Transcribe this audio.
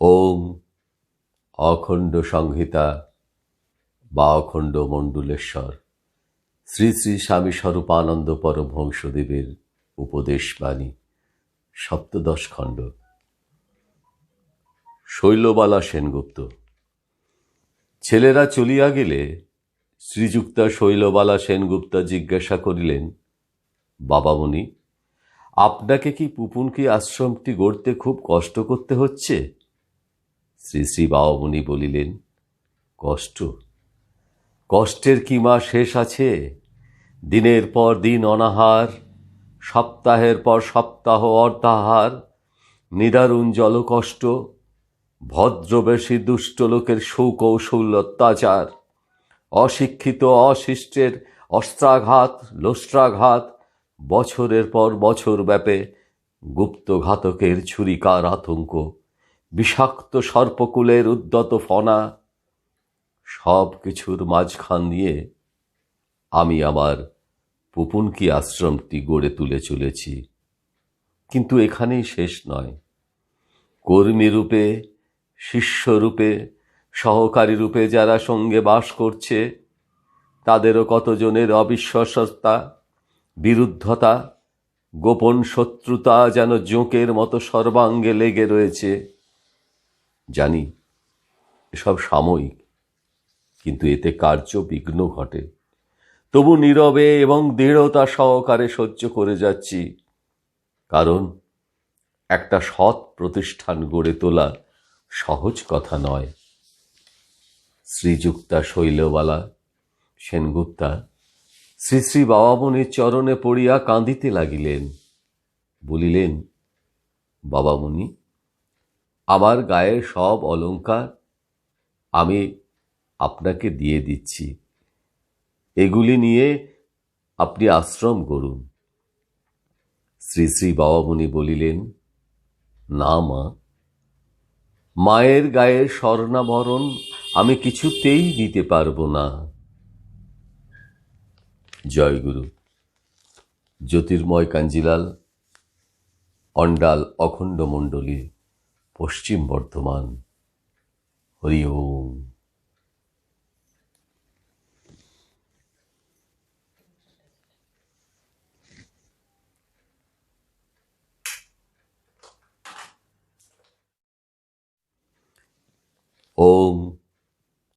ওম অখণ্ড সংহিতা বা অখণ্ড মণ্ডলেশ্বর। শ্রী শ্রী স্বামী স্বরূপানন্দ পরমহংসদেবের উপদেশবাণী, সপ্তদশ খণ্ড। শৈলবালা সেনগুপ্ত, ছেলেরা চলিয়া গেলে শ্রীযুক্তা শৈলবালা সেনগুপ্তা জিজ্ঞাসা করিলেন বাবামণি আপনাকে কি পুপুনকি আশ্রমটি গড়তে খুব কষ্ট করতে হচ্ছে? শ্রী শ্রী বাবামণি বলিলেন, কষ্ট, কষ্টের কি মা শেষ আছে? দিনের পর দিন অনাহার, সপ্তাহের পর সপ্তাহ অর্ধাহার, নিদারুণ জলকষ্ট ভদ্রবেশী দুষ্ট লোকের সুকৌশল অত্যাচার, অশিক্ষিত অশিষ্টের অস্ত্রাঘাত, লোস্ত্রাঘাত, বছরের পর বছর ব্যাপে গুপ্তঘাতকের ছুরিকার আতঙ্ক বিষাক্ত সর্পকুলের উদ্যত ফনা, সব কিছুর মাঝখান দিয়ে আমি আমার পুপুনকি আশ্রমটি গড়ে তুলে চলেছি। কিন্তু এখানেই শেষ নয়। কর্মী রূপে শিষ্যরূপে সহকারী রূপে যারা সঙ্গে বাস করছে, তাদেরও কতজনের অবিশ্বাসতা বিরুদ্ধতা, গোপন শত্রুতা যেন জোঁকের মতো সর্বাঙ্গে লেগে রয়েছে। জানি, এসব সাময়িক, কিন্তু এতে কার্য বিঘ্ন ঘটে। তবু নীরবে এবং দৃঢ়তা সহকারে সহ্য করে যাচ্ছি, কারণ একটা সৎ প্রতিষ্ঠান গড়ে তোলা সহজ কথা নয়। শ্রীযুক্তা শৈলবালা সেনগুপ্তা শ্রী শ্রী বাবামণির চরণে পড়িয়া কাঁদিতে লাগিলেন। বলিলেন, বাবামণি আমার গায়ের সব অলঙ্কার আমি আপনাকে দিয়ে দিচ্ছি। এগুলি নিয়ে আপনি আশ্রম করুন। শ্রী শ্রী বাবামণি বলিলেন, না মা, মায়ের গায়ের স্বর্ণাভরণ আমি কিছুতেই দিতে পারব না। জয়গুরু জ্যোতির্ময় কাঞ্জিলাল, অন্ডাল অখণ্ড মণ্ডলী। পশ্চিম বর্ধমান। হরি ওম। ওম।